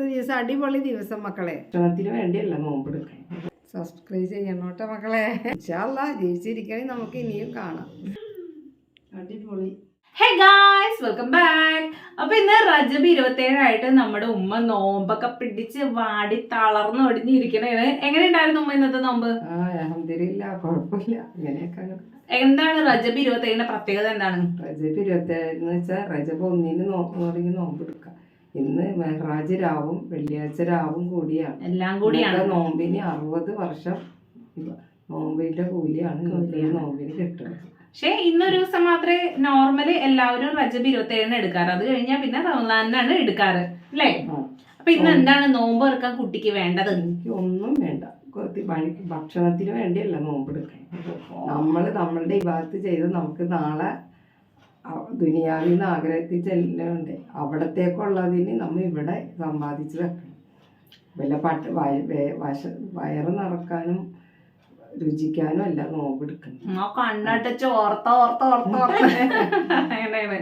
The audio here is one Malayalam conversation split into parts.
ഇന്നത്തെ ദിവസം അടിപൊളി ദിവസം മക്കളെ. ഭക്ഷണത്തിന് വേണ്ടിയല്ല നോമ്പെടുക്കാൻ സബ്സ്ക്രൈബ് ചെയ്യണം കേട്ടോ മക്കളെ. ഇൻഷാല്ല ജീവിച്ചിരിക്കണേ നമുക്ക് ഇനിയും കാണാം. അടിപൊളി. ഹേ ഗായ്സ് വെൽക്കം ബാക്ക് അപ്പൊ ഇന്ന് റജബ് ഇരുപത്തേഴായിട്ട് നമ്മുടെ ഉമ്മ നോമ്പൊക്കെ പിടിച്ച് വാടി തളർന്ന് ഒടിഞ്ഞിരിക്കണേ എങ്ങനെ ഉണ്ടായിരുന്നു ഉമ്മ ഇന്നത്തെ നോമ്പ്? എന്താണ് റജബ് ഇരുപത്തേഴിന്റെ പ്രത്യേകത എന്താണ്? റജബ് ഇരുപത്തേഴെന്ന് വെച്ചാൽ റജബ് ഒന്നിന് നോമ്പ് നോമ്പെടുക്കാം ഇന്ന് മെഹ്റാജ് രാവും വെള്ളിയാഴ്ച രാവും കൂടിയാണ്. എല്ലാം കൂടിയാണ്. നോമ്പിന് അറുപത് വർഷം നോമ്പിന്റെ കൂലിയാണ് നോമ്പിന് കിട്ടുന്നത്. പക്ഷെ ഇന്നൊരു ദിവസം മാത്രമേ നോർമൽ എല്ലാവരും റജബ് ഇരുപത്തി ഏഴിന് എടുക്കാറ്. അത് കഴിഞ്ഞാൽ പിന്നെ റമദാനാണ് എടുക്കാറ്. അല്ലേ. അപ്പൊ ഇന്ന് എന്താണ് നോമ്പ് ഇറക്കാൻ കുട്ടിക്ക് വേണ്ടത്? എനിക്ക് ഒന്നും വേണ്ട. ഭക്ഷണത്തിന് വേണ്ടിയല്ല നോമ്പ് എടുക്കാൻ നമ്മൾ നമ്മളുടെ വിഭാഗത്ത് ചെയ്ത് നമുക്ക് നാളെ ദുനിയാവിൽ നിന്ന് ആഗ്രഹത്തിൽ ചെല്ലുന്നുണ്ട് അവിടത്തേക്കുള്ളതിന് നമ്മൾ ഇവിടെ സമ്പാദിച്ച് വെക്കണം. വല്ല പട്ട് വശ വയറ് നിറക്കാനും രുചിക്കാനും അല്ല നോമ്പെടുക്കണം ചോർത്ത ഓർത്ത ഓർത്ത ഓർത്ത അങ്ങനെയാണ്.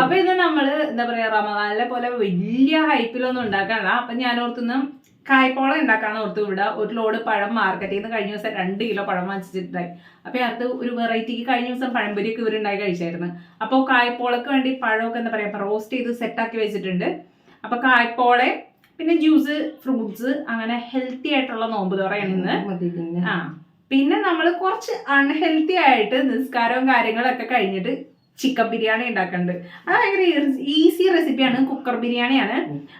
അപ്പൊ ഇത് നമ്മൾ എന്താ പറയാ റമദാനിലെ പോലെ വലിയ ഹൈപ്പിലൊന്നും ഉണ്ടാക്കാനല്ല അപ്പൊ ഞാൻ ഓർത്തുന്ന കായ്പോള ഉണ്ടാക്കാന്ന് ഓർത്ത് വിടുക ഒരു ലോഡ് പഴം മാർക്കറ്റിൽ നിന്ന് കഴിഞ്ഞ ദിവസം രണ്ട് കിലോ പഴം വാങ്ങിച്ചിട്ടുണ്ടായി. അപ്പൊ അടുത്ത് ഒരു വെറൈറ്റിക്ക് കഴിഞ്ഞ ദിവസം പഴംപൊരിയൊക്കെ ഇവരുണ്ടായി കഴിച്ചായിരുന്നു. അപ്പോൾ കായ്പോളക്ക് വേണ്ടി പഴമൊക്കെ എന്താ പറയാ റോസ്റ്റ് ചെയ്ത് സെറ്റാക്കി വെച്ചിട്ടുണ്ട്. അപ്പൊ കായ്പോളെ പിന്നെ ജ്യൂസ് ഫ്രൂട്ട്സ് അങ്ങനെ ഹെൽത്തി ആയിട്ടുള്ള നോമ്പ് തുറയാണ് ഇന്ന്. ആ പിന്നെ നമ്മൾ കുറച്ച് അൺഹെൽത്തി ആയിട്ട് നിസ്കാരവും കാര്യങ്ങളൊക്കെ കഴിഞ്ഞിട്ട് ചിക്കൻ ബിരിയാണി ഉണ്ടാക്കുന്നുണ്ട് അത് ഭയങ്കര ഈസി റെസിപ്പിയാണ് കുക്കർ ബിരിയാണിയാണ്.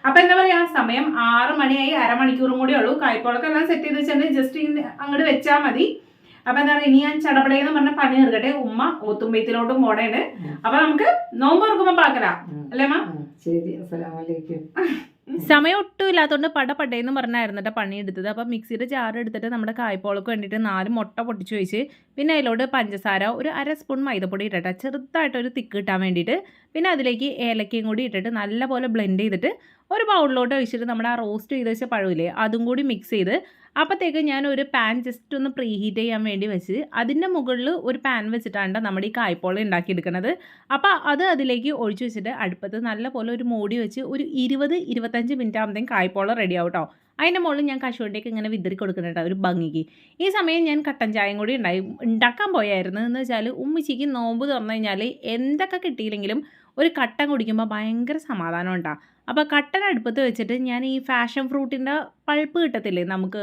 അപ്പൊ എന്താ പറയാ സമയം ആറ് മണിയായി അരമണിക്കൂറും കൂടി ഉള്ളൂ. കായ്പോളൊക്കെ എല്ലാം സെറ്റ് ചെയ്ത് വെച്ചാൽ ജസ്റ്റ് അങ്ങോട്ട് വെച്ചാൽ മതി. അപ്പൊ എന്താ പറയാ ഇനി ഞാൻ ചടപടയെന്ന് പറഞ്ഞ പണി തീർക്കട്ടെ. ഉമ്മ ഓത്തുമ്പയത്തിലോട്ടും പോണേണ് അപ്പൊ നമുക്ക് നോമ്പ് തുറക്കുമ്പോ പാക്കലാ. അല്ലേ മാ? ശരി. അസ്സലാമലൈക്കും സമയം ഒട്ടും ഇല്ലാത്തതുകൊണ്ട് പട പടയെന്ന് പറഞ്ഞായിരുന്നു കേട്ടോ പണിയെടുത്തത്. അപ്പം മിക്സിയുടെ ജാർ എടുത്തിട്ട് നമ്മുടെ കായ്പോളക്ക് വേണ്ടിയിട്ട് നാല് മുട്ട പൊട്ടിച്ച് വെച്ച് പിന്നെ അതിലോട്ട് പഞ്ചസാര ഒരു അര സ്പൂൺ മൈദപ്പൊടി ഇട്ടിട്ട് ചെറുതായിട്ടൊരു തിക്ക് കിട്ടാൻ വേണ്ടിയിട്ട് പിന്നെ അതിലേക്ക് ഏലക്കയും കൂടി ഇട്ടിട്ട് നല്ലപോലെ ബ്ലെൻഡ് ചെയ്തിട്ട് ഒരു ബൗളിലോട്ട് ഒഴിച്ചിട്ട് നമ്മുടെ ആ റോസ്റ്റ് ചെയ്ത് വെച്ച പഴമില്ലേ അതും കൂടി മിക്സ് ചെയ്ത് അപ്പോഴത്തേക്ക് ഞാൻ ഒരു പാൻ ജസ്റ്റ് ഒന്ന് പ്രീ ഹീറ്റ് ചെയ്യാൻ വേണ്ടി വെച്ച് അതിന്റെ മുകളിൽ ഒരു പാൻ വെച്ചിട്ടാണ് നമ്മുടെ ഈ കായ്പോള ഉണ്ടാക്കിയെടുക്കുന്നത് അപ്പോൾ അത് അതിലേക്ക് ഒഴിച്ചു വെച്ചിട്ട് അടുപ്പത്ത് നല്ലപോലെ ഒരു മൂടി വെച്ച് ഒരു ഇരുപത് ഇരുപത്തഞ്ച് മിനിറ്റ് ആകുമ്പോഴത്തേക്കും കായ്പോള റെഡി ആവും കേട്ടോ അതിന്റെ മുകളിൽ ഞാൻ കശുവണ്ടിയൊക്കെ ഇങ്ങനെ വിതറി കൊടുക്കുന്നുണ്ട് ഒരു ഭംഗിക്ക്. ഈ സമയം ഞാൻ കട്ടൻ ചായയും കൂടി ഉണ്ടായി ഉണ്ടാക്കാൻ പോയായിരുന്നു. എന്ന് വെച്ചാൽ ഉമ്മച്ചിക്ക് നോമ്പ് തുറന്നു കഴിഞ്ഞാൽ എന്തൊക്കെ കിട്ടിയില്ലെങ്കിലും ഒരു കട്ടൻ കുടിക്കുമ്പോൾ ഭയങ്കര സമാധാനം ഉണ്ടാകും അപ്പോൾ കട്ടൻ അടുപ്പത്ത് വെച്ചിട്ട് ഞാൻ ഈ ഫാഷൻ ഫ്രൂട്ടിന്റെ പൾപ്പ് കിട്ടത്തില്ലേ നമുക്ക്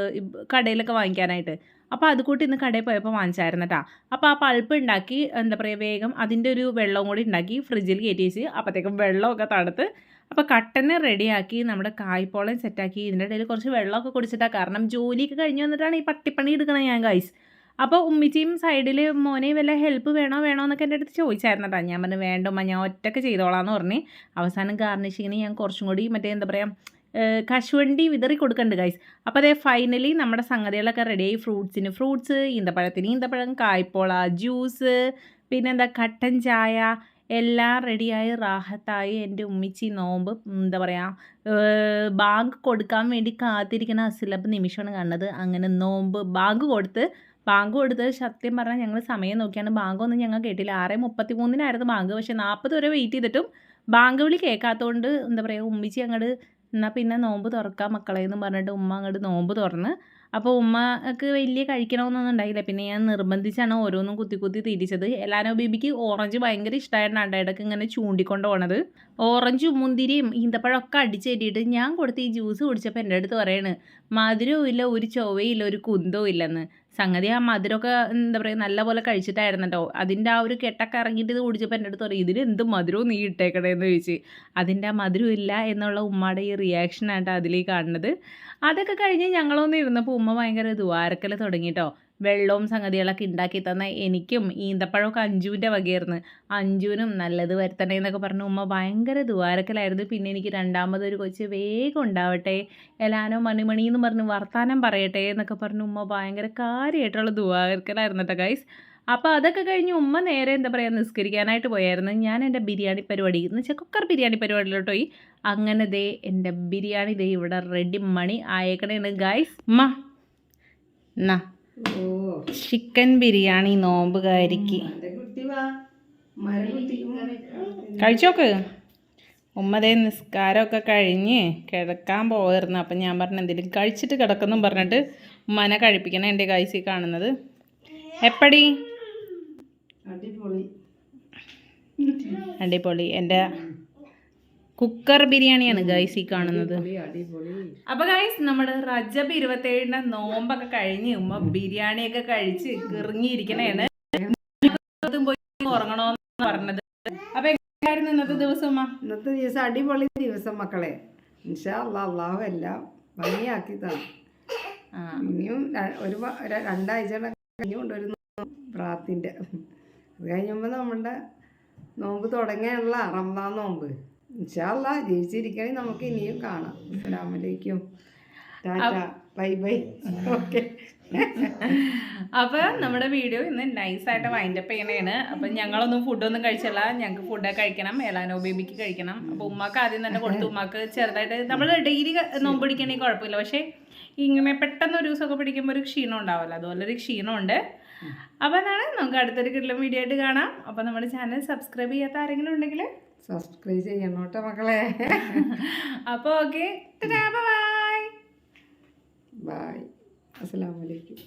കടയിലൊക്കെ വാങ്ങിക്കാനായിട്ട്. അപ്പോൾ അത് കൂട്ടി ഇന്ന് കടയിൽ പോയപ്പോൾ വാങ്ങിച്ചായിരുന്നു കേട്ടോ അപ്പോൾ ആ പൾപ്പ് ഉണ്ടാക്കി എന്താ പറയുക വേഗം അതിന്റെ ഒരു വെള്ളവും കൂടി ഉണ്ടാക്കി ഫ്രിഡ്ജിൽ കയറ്റി വെച്ച് അപ്പോഴത്തേക്കും വെള്ളമൊക്കെ തണുത്ത് അപ്പോൾ കട്ടനെ റെഡിയാക്കി നമ്മുടെ കായ്പോളം സെറ്റാക്കി. ഇതിന്റെ ഇടയിൽ കുറച്ച് വെള്ളമൊക്കെ കുടിച്ചിട്ടാണ് കാരണം ജോലിയൊക്കെ കഴിഞ്ഞ് വന്നിട്ടാണ് ഈ പട്ടിപ്പണി എടുക്കണത് ഞാൻ ഗൈസ് അപ്പോൾ ഉമ്മിച്ചിയും സൈഡിൽ മോനെ വല്ല ഹെൽപ്പ് വേണോ വേണോ എന്നൊക്കെ എന്റെ അടുത്ത് ചോദിച്ചായിരുന്നു കേട്ടോ ഞാൻ പറഞ്ഞു വേണ്ടോ ഞാൻ ഒറ്റയ്ക്ക് ചെയ്തോളാം എന്ന് പറഞ്ഞ്. അവസാനം ഗാർണിഷിങ്ങിന് ഞാൻ കുറച്ചും കൂടി മറ്റേ എന്താ പറയുക കശുവണ്ടി വിതറി കൊടുക്കണ്ട് ഗൈസ് അപ്പോൾ അതേ ഫൈനലി നമ്മുടെ സംഗതികളൊക്കെ റെഡിയായി ഫ്രൂട്ട്സിന് ഫ്രൂട്ട്സ് ഈന്തപ്പഴത്തിന് ഈന്തപ്പഴം കായ്പോള ജ്യൂസ് പിന്നെന്താ കട്ടൻ ചായ എല്ലാം റെഡിയായി റാഹത്തായി എന്റെ ഉമ്മിച്ചി നോമ്പ് എന്താ പറയുക ബാങ്ക് കൊടുക്കാൻ വേണ്ടി കാത്തിരിക്കുന്ന അസിലബ് നിമിഷമാണ് കാണുന്നത് അങ്ങനെ നോമ്പ് ബാങ്ക് കൊടുത്ത് ബാങ്ക് കൊടുത്ത് സത്യം പറഞ്ഞാൽ ഞങ്ങൾ സമയം നോക്കിയാണ്. ബാങ്കൊന്നും ഞങ്ങൾ കേട്ടില്ല. ആറ് മുപ്പത്തി മൂന്നിനായിരുന്നു ബാങ്ക്. പക്ഷേ നാൽപ്പത് വരെ വെയിറ്റ് ചെയ്തിട്ടും ബാങ്ക് വിളി കേൾക്കാത്തതുകൊണ്ട് എന്താ പറയുക ഉമ്മിച്ചി അങ്ങോട്ട് എന്നാൽ പിന്നെ നോമ്പ് തുറക്കാം മക്കളെ എന്ന് പറഞ്ഞിട്ട് ഉമ്മ അങ്ങോട്ട് നോമ്പ് തുറന്ന് അപ്പോൾ ഉമ്മക്ക് വലിയ കഴിക്കണമെന്നൊന്നും ഉണ്ടായില്ല. പിന്നെ ഞാൻ നിർബന്ധിച്ചാണ് ഓരോന്നും കുത്തി കുത്തി തിരിച്ചത്. എല്ലാനോ ബേബിക്ക് ഓറഞ്ച് ഭയങ്കര ഇഷ്ടമായിട്ടാണ് ഇടയ്ക്ക് ഇങ്ങനെ ചൂണ്ടിക്കൊണ്ട് പോണത്. ഓറഞ്ചും മുന്തിരിയും ഈന്തപ്പഴമൊക്കെ അടിച്ചേറ്റിയിട്ട് ഞാൻ കൊടുത്ത് ഈ ജ്യൂസ് കുടിച്ചപ്പോൾ എന്റെ അടുത്ത് പറയാണ് മധുരവും ഇല്ല ഒരു ചൊവയില്ല ഒരു കുന്തവും ഇല്ലെന്ന്. സംഗതി ആ മധുരമൊക്കെ എന്താ പറയുക നല്ലപോലെ കഴിച്ചിട്ടായിരുന്നു കേട്ടോ അതിന്റെ ആ ഒരു കെട്ടൊക്കെ ഇറങ്ങിയിട്ട് ഇത് കുടിച്ചപ്പോൾ എന്റെ അടുത്ത് പറയും ഇതിന് എന്ത് മധുരവും നീ ഇട്ടേക്കണേ എന്ന് ചോദിച്ച്. അതിന്റെ ആ മധുരം ഇല്ല എന്നുള്ള ഉമ്മയുടെ ഈ റിയാക്ഷനായിട്ട് അതിലേക്ക് കാണുന്നത്. അതൊക്കെ കഴിഞ്ഞ് ഞങ്ങളൊന്ന് ഇരുന്നപ്പോൾ ഉമ്മ ഭയങ്കര ദ്വാരക്കൽ തുടങ്ങിട്ടോ. വെള്ളവും സംഗതികളൊക്കെ ഉണ്ടാക്കി തന്ന എനിക്കും ഈന്തപ്പഴമൊക്കെ അഞ്ജുവിന്റെ വകയായിരുന്നു. അഞ്ജുവിനും നല്ലത് വരുത്തണേ എന്നൊക്കെ പറഞ്ഞു. ഉമ്മ ഭയങ്കര ദ്വാരക്കലായിരുന്നു. പിന്നെ എനിക്ക് രണ്ടാമതൊരു കൊച്ച് വേഗം ഉണ്ടാവട്ടെ എലാനോ മണിമണി എന്ന് പറഞ്ഞ് വർത്താനം പറയട്ടെ എന്നൊക്കെ പറഞ്ഞു. ഉമ്മ ഭയങ്കര കാര്യമായിട്ടുള്ള ദ്വാരക്കലായിരുന്നു കേട്ടോ ഗൈസ് അപ്പോൾ അതൊക്കെ കഴിഞ്ഞ് ഉമ്മ നേരെ എന്താ പറയുക നിസ്കരിക്കാനായിട്ട് പോയായിരുന്നു. ഞാൻ എന്റെ ബിരിയാണി പരിപാടി എന്ന് വെച്ചാൽ കുക്കർ ബിരിയാണി പരിപാടിയിലോട്ട് പോയി. അങ്ങനെ ദേ എന്റെ ബിരിയാണി ദേ ഇവിടെ റെഡി മണി ആയേക്കണേണ് ഗൈസ് ഉമ്മ എന്നാ ചിക്കൻ ബിരിയാണി നോമ്പുകാരിക്ക്. കഴിച്ചോക്ക്? ഉമ്മതേ നിസ്കാരമൊക്കെ കഴിഞ്ഞ് കിടക്കാൻ പോയിരുന്നു അപ്പം ഞാൻ പറഞ്ഞു എന്തെങ്കിലും കഴിച്ചിട്ട് കിടക്കുന്നു പറഞ്ഞിട്ട് ഉമ്മനെ കഴിപ്പിക്കണം എന്റെ കൈസി കാണുന്നത്. എപ്പടി? അടിപൊളി. അടിപൊളി. എന്റെ കുക്കർ ബിരിയാണിയാണ് ഗൈസ് ഈ കാണുന്നത്. അപ്പൊ ഗൈസ് നമ്മുടെ റജബ് ഇരുപത്തേഴിന്റെ നോമ്പൊക്കെ കഴിഞ്ഞ് ഉമ്മ ബിരിയാണിയൊക്കെ കഴിച്ച് കിറങ്ങിയിരിക്കണേണ്. പോയി ഉറങ്ങണോന്ന് പറഞ്ഞത്. അപ്പൊ എങ്ങനെയായിരുന്നു ഇന്നത്തെ ദിവസം ഉമ്മ? ഇന്നത്തെ ദിവസം അടിപൊളി ദിവസം മക്കളെ. ഇൻഷാ അള്ളാഹു എല്ലാം ഭംഗിയാക്കി തന്നു ആ, ഇനിയും ഒരു രണ്ടാഴ്ച കഴിഞ്ഞുകൊണ്ടൊരു പ്രാത്തിന്റെ അത് കഴിയുമ്പോൾ നമ്മളുടെ നോമ്പ് തുടങ്ങിയുള്ള റമദാൻ നോമ്പ്. ഇൻഷാല്ല ജീവിച്ചിരിക്കണമെങ്കിൽ നമുക്ക് ഇനിയും കാണാം. അസ്സലാമലൈക്കും. Tata bye bye. ഓക്കെ. അപ്പൊ നമ്മുടെ വീഡിയോ ഇന്ന് നൈസ് നൈസായിട്ട് വൈൻഡപ്പ് ചെയ്യണേണ്. അപ്പൊ ഞങ്ങളൊന്നും ഫുഡൊന്നും കഴിച്ചില്ല. ഞങ്ങൾക്ക് ഫുഡ് കഴിക്കണം. ഏലാനോ ബേബിക്ക് കഴിക്കണം. അപ്പൊ ഉമ്മാക്ക് ആദ്യം തന്നെ കൊടുത്തു. ഉമ്മാക്ക് ചെറുതായിട്ട് നമ്മൾ ഡെയിലി നോമ്പ് പിടിക്കണേ കുഴപ്പമില്ല. പക്ഷേ ഇങ്ങനെ പെട്ടെന്ന് ഒരു ദിവസമൊക്കെ പിടിക്കുമ്പോൾ ഒരു ക്ഷീണം ഉണ്ടാവില്ല. അതുപോലെ ഒരു ക്ഷീണമുണ്ട്. അപ്പോൾ എന്നാണ് നമുക്ക് അടുത്തൊരു കിട്ടുന്ന വീഡിയോ ആയിട്ട് കാണാം. അപ്പോൾ നമ്മുടെ ചാനൽ സബ്സ്ക്രൈബ് ചെയ്യാത്ത ആരെങ്കിലും ഉണ്ടെങ്കിൽ സബ്സ്ക്രൈബ് ചെയ്യണം കേട്ടോ മക്കളെ. അപ്പോൾ ഓക്കെ ബൈ ബൈ അസ്സലാമലൈക്കും